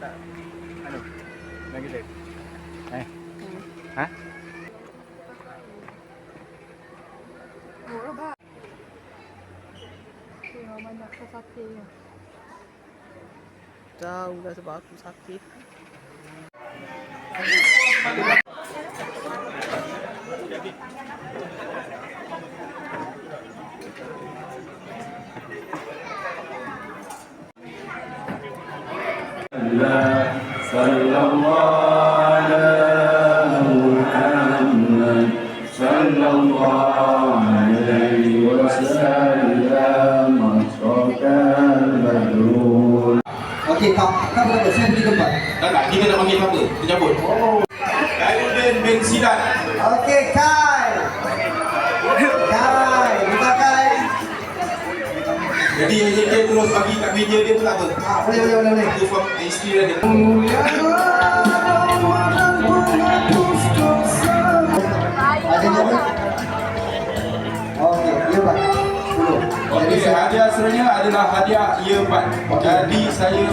tak anu lagi dia. Eh. Ha? Sate ni. Tahu dah sebab aku sakit. Okey, kau kau berapa? Saya pergi tempat. Tak tak, kita nak panggil apa? Kita cabut. Oh. Khairuddin bin Sidat. Okey, Kai. Jadi dia, dia terus bagi kat meja dia tu tak apa. Ah, boleh boleh boleh boleh. Itu form isteri dia. Ada apa? Okey, ya Pak. Dulu. Okey, hadiah sebenarnya adalah hadiah earbud. Jadi saya